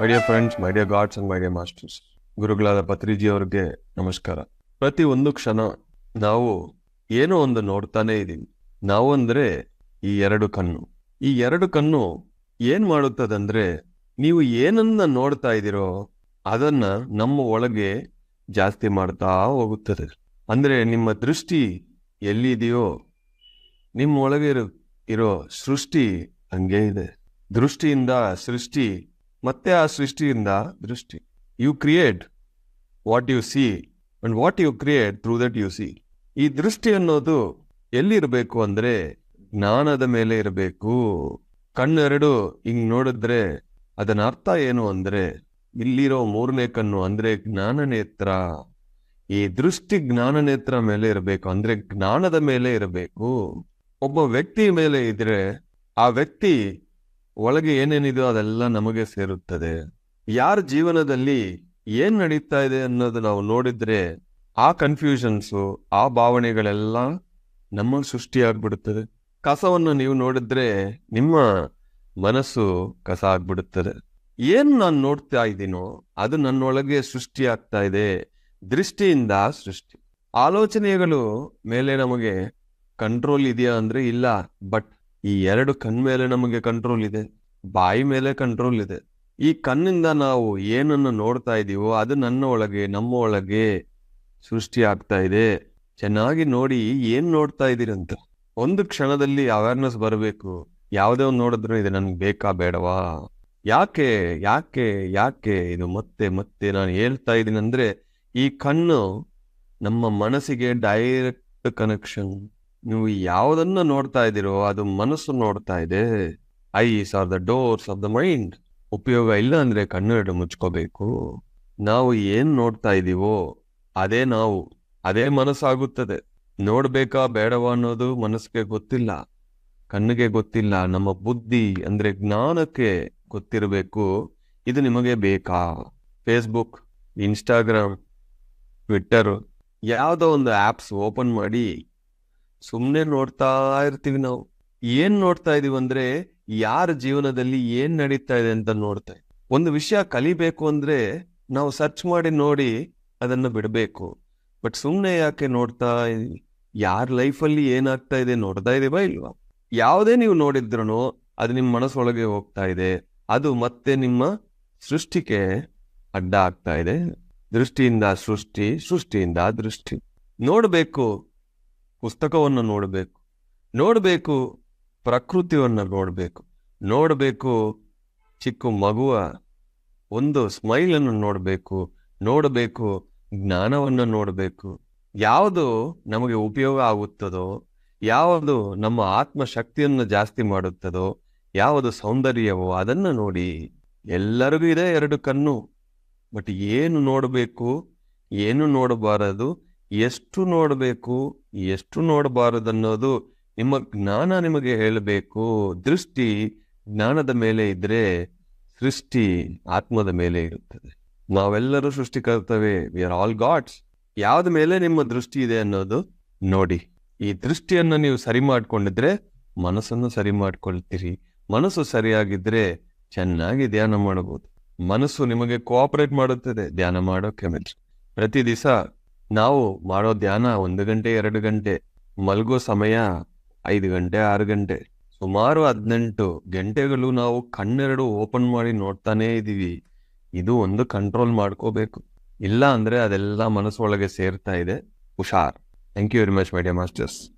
My dear friends my dear gods and my dear masters ಗುರುಗಳಾದ ಪತ್ರಿಜಿ ಅವರಿಗೆ ನಮಸ್ಕಾರ. ಪ್ರತಿ ಒಂದು ಕ್ಷಣ ನಾವು ಏನೋ ಒಂದು ನೋಡ್ತಾನೆ ಇದ್ದೀವಿ. ನಾವು ಅಂದ್ರೆ ಈ ಎರಡು ಕಣ್ಣು. ಈ ಎರಡು ಕಣ್ಣು ಏನ್ ಮಾಡುತ್ತದಂದ್ರೆ ನೀವು ಏನನ್ನ ನೋಡ್ತಾ ಇದ್ದೀರೋ ಅದನ್ನ ನಮ್ಮ ಒಳಗೆ ಜಾಸ್ತಿ ಮಾಡ್ತಾ ಹೋಗುತ್ತದೆ. ಅಂದ್ರೆ ನಿಮ್ಮ ದೃಷ್ಟಿ ಎಲ್ಲಿದೆಯೋ, ನಿಮ್ಮ ಒಳಗೆ ಇರೋ ಇರೋ ಸೃಷ್ಟಿ ಹಂಗೆ ಇದೆ. ದೃಷ್ಟಿಯಿಂದ ಸೃಷ್ಟಿ ಮತ್ತೆ ಆ ಸೃಷ್ಟಿಯಿಂದ ದೃಷ್ಟಿ. You create what you see and what you create through that you see ಈ ದೃಷ್ಟಿ ಅನ್ನೋದು ಎಲ್ಲಿರಬೇಕು ಅಂದ್ರೆ ಜ್ಞಾನದ ಮೇಲೆ ಇರಬೇಕು. ಕಣ್ಣೆರಡು ಹಿಂಗ್ ನೋಡಿದ್ರೆ ಅದನ್ನ ಅರ್ಥ ಏನು ಅಂದ್ರೆ ಇಲ್ಲಿರೋ ಮೂರನೇ ಕಣ್ಣು ಅಂದ್ರೆ ಜ್ಞಾನ ನೇತ್ರ. ಈ ದೃಷ್ಟಿ ಜ್ಞಾನ ನೇತ್ರ ಮೇಲೆ ಇರಬೇಕು ಅಂದ್ರೆ ಜ್ಞಾನದ ಮೇಲೆ ಇರಬೇಕು. ಒಬ್ಬ ವ್ಯಕ್ತಿ ಮೇಲೆ ಇದ್ರೆ ಆ ವ್ಯಕ್ತಿ ಒಳಗೆ ಏನೇನಿದೆಯೋ ಅದೆಲ್ಲ ನಮಗೆ ಸೇರುತ್ತದೆ. ಯಾರ ಜೀವನದಲ್ಲಿ ಏನ್ ನಡೀತಾ ಇದೆ ಅನ್ನೋದು ನಾವು ನೋಡಿದ್ರೆ ಆ ಕನ್ಫ್ಯೂಷನ್ಸು ಆ ಭಾವನೆಗಳೆಲ್ಲ ನಮ್ಮ ಸೃಷ್ಟಿಯಾಗ್ಬಿಡುತ್ತದೆ ಕಸವನ್ನು ನೀವು ನೋಡಿದ್ರೆ ನಿಮ್ಮ ಮನಸ್ಸು ಕಸ ಆಗ್ಬಿಡುತ್ತದೆ. ಏನು ನಾನು ನೋಡ್ತಾ ಇದ್ದೀನೋ ಅದು ನನ್ನೊಳಗೆ ಸೃಷ್ಟಿ ಆಗ್ತಾ ಇದೆ. ದೃಷ್ಟಿಯಿಂದ ಸೃಷ್ಟಿ. ಆಲೋಚನೆಗಳು ಮೇಲೆ ನಮಗೆ ಕಂಟ್ರೋಲ್ ಇದೆಯಾ ಅಂದ್ರೆ ಇಲ್ಲ. ಬಟ್ ಈ ಎರಡು ಕಣ್ ಮೇಲೆ ನಮಗೆ ಕಂಟ್ರೋಲ್ ಇದೆ, ಬಾಯಿ ಮೇಲೆ ಕಂಟ್ರೋಲ್ ಇದೆ. ಈ ಕಣ್ಣಿಂದ ನಾವು ಏನನ್ನು ನೋಡ್ತಾ ಇದೀವೋ ಅದು ನನ್ನ ಒಳಗೆ, ನಮ್ಮ ಒಳಗೆ ಸೃಷ್ಟಿ ಆಗ್ತಾ ಇದೆ. ಚೆನ್ನಾಗಿ ನೋಡಿ ಏನ್ ನೋಡ್ತಾ ಇದೀರಂತ ಒಂದು ಕ್ಷಣದಲ್ಲಿ ಅವೇರ್ನೆಸ್ ಬರಬೇಕು. ಯಾವುದೇ ಒಂದು ನೋಡಿದ್ರು ಇದು ನನ್ಗೆ ಬೇಕಾ ಬೇಡವಾ? ಯಾಕೆ ಯಾಕೆ ಯಾಕೆ ಇದು ಮತ್ತೆ ಮತ್ತೆ ನಾನು ಹೇಳ್ತಾ ಇದ್ದೀನಿ ಅಂದ್ರೆ ಈ ಕಣ್ಣು ನಮ್ಮ ಮನಸ್ಸಿಗೆ ಡೈರೆಕ್ಟ್ ಕನೆಕ್ಷನ್ ನೀವು ಯಾವುದನ್ನ ನೋಡ್ತಾ ಇದ್ದೀರೋ ಅದು ಮನಸ್ಸು ನೋಡ್ತಾ ಇದೆ. Eyes are the doors of the mind. ಉಪಯೋಗ ಇಲ್ಲ ಅಂದ್ರೆ ಕಣ್ಣೆರಡು ಮುಚ್ಕೋಬೇಕು. ನಾವು ಏನ್ ನೋಡ್ತಾ ಇದೀವೋ ಅದೇ ನಾವು, ಅದೇ ಮನಸ್ಸಾಗುತ್ತದೆ. ನೋಡ್ಬೇಕಾ ಬೇಡವಾ ಅನ್ನೋದು ಮನಸ್ಸಿಗೆ ಗೊತ್ತಿಲ್ಲ. ಕಣ್ಣಿಗೆ ಗೊತ್ತಿಲ್ಲ, ನಮ್ಮ ಬುದ್ಧಿ ಅಂದ್ರೆ ಜ್ಞಾನಕ್ಕೆ ಗೊತ್ತಿರಬೇಕು. ಇದು ನಿಮಗೆ ಬೇಕಾ? ಫೇಸ್ಬುಕ್ ಇನ್ಸ್ಟಾಗ್ರಾಮ್ ಟ್ವಿಟ್ಟರ್ ಯಾವುದೋ ಒಂದು ಆ್ಯಪ್ಸ್ ಓಪನ್ ಮಾಡಿ ಸುಮ್ಮನೆ ನೋಡ್ತಾ ಇರ್ತೀವಿ ನಾವು. ಏನ್ ನೋಡ್ತಾ ಇದೀವಿ ಅಂದ್ರೆ ಯಾರ ಜೀವನದಲ್ಲಿ ಏನ್ ನಡೀತಾ ಇದೆ ಅಂತ ನೋಡ್ತಾ. ಒಂದು ವಿಷಯ ಕಲಿಬೇಕು ಅಂದ್ರೆ ನಾವು ಸರ್ಚ್ ಮಾಡಿ ನೋಡಿ ಅದನ್ನ ಬಿಡಬೇಕು. ಬಟ್ ಸುಮ್ಮನೆ ಯಾಕೆ ನೋಡ್ತಾ ಯಾರ ಲೈಫಲ್ಲಿ ಏನಾಗ್ತಾ ಇದೆ ನೋಡ್ತಾ ಇದೀವಾ ಇಲ್ವಾ? ಯಾವುದೇ ನೀವು ನೋಡಿದ್ರು ಅದು ನಿಮ್ಮ ಮನಸ್ಸೊಳಗೆ ಹೋಗ್ತಾ ಇದೆ. ಅದು ಮತ್ತೆ ನಿಮ್ಮ ಸೃಷ್ಟಿಗೆ ಅಡ್ಡ ಆಗ್ತಾ ಇದೆ. ದೃಷ್ಟಿಯಿಂದ ಸೃಷ್ಟಿ, ಸೃಷ್ಟಿಯಿಂದ ದೃಷ್ಟಿ. ನೋಡಬೇಕು. ಪುಸ್ತಕವನ್ನು ನೋಡಬೇಕು. ನೋಡಬೇಕು, ಪ್ರಕೃತಿಯನ್ನು ನೋಡಬೇಕು. ನೋಡಬೇಕು, ಚಿಕ್ಕ ಮಗುವ ಒಂದು ಸ್ಮೈಲನ್ನು ನೋಡಬೇಕು. ನೋಡಬೇಕು, ಜ್ಞಾನವನ್ನು ನೋಡಬೇಕು. ಯಾವುದು ನಮಗೆ ಉಪಯೋಗ ಆಗುತ್ತದೋ, ಯಾವುದು ನಮ್ಮ ಆತ್ಮಶಕ್ತಿಯನ್ನು ಜಾಸ್ತಿ ಮಾಡುತ್ತದೋ, ಯಾವುದು ಸೌಂದರ್ಯವೋ ಅದನ್ನು ನೋಡಿ ಎಲ್ಲರಿಗೂ ಇದೆ ಎರಡು ಕಣ್ಣು. ಬಟ್ ಏನು ನೋಡಬೇಕು, ಏನು ನೋಡಬಾರದು ಎಷ್ಟು ನೋಡಬೇಕು, ಎಷ್ಟು ನೋಡಬಾರದು ಅನ್ನೋದು ನಿಮ್ಮ ಜ್ಞಾನ ನಿಮಗೆ ಹೇಳಬೇಕು. ದೃಷ್ಟಿ ಜ್ಞಾನದ ಮೇಲೆ ಇದ್ರೆ ಸೃಷ್ಟಿ ಆತ್ಮದ ಮೇಲೆ ಇರುತ್ತದೆ. ನಾವೆಲ್ಲರೂ ಸೃಷ್ಟಿಕರ್ತವೆ ವಿ ಆರ್ ಆಲ್ ಗಾಡ್ಸ್ ಯಾವ್ದ ಮೇಲೆ ನಿಮ್ಮ ದೃಷ್ಟಿ ಇದೆ ಅನ್ನೋದು ನೋಡಿ. ಈ ದೃಷ್ಟಿಯನ್ನು ನೀವು ಸರಿ ಮಾಡ್ಕೊಂಡಿದ್ರೆ ಮನಸ್ಸನ್ನು ಸರಿ ಮಾಡ್ಕೊಳ್ತೀರಿ. ಮನಸ್ಸು ಸರಿಯಾಗಿದ್ರೆ ಚೆನ್ನಾಗಿ ಧ್ಯಾನ ಮಾಡಬಹುದು. ಮನಸ್ಸು ನಿಮಗೆ ಕೋಆಪರೇಟ್ ಮಾಡುತ್ತದೆ, ಧ್ಯಾನ ಮಾಡೋ ಕೆಮಿಸ್ಟ್ರಿ. ಪ್ರತಿ ದಿವಸ ನಾವು ಮಾಡೋ ಧ್ಯಾನ ಒಂದು ಗಂಟೆ, ಎರಡು ಗಂಟೆ, ಮಲಗೋ ಸಮಯ ಐದು ಗಂಟೆ, ಆರು ಗಂಟೆ. ಸುಮಾರು ಹದಿನೆಂಟು ಗಂಟೆಗಳು ನಾವು ಕಣ್ಣೆರಡು ಓಪನ್ ಮಾಡಿ ನೋಡ್ತಾನೇ ಇದೀವಿ ಇದು ಒಂದು ಕಂಟ್ರೋಲ್ ಮಾಡ್ಕೋಬೇಕು. ಇಲ್ಲ ಅಂದ್ರೆ ಅದೆಲ್ಲ ಮನಸ್ಸೊಳಗೆ ಸೇರ್ತಾ ಇದೆ. ಹುಷಾರ್. Thank you very much my dear masters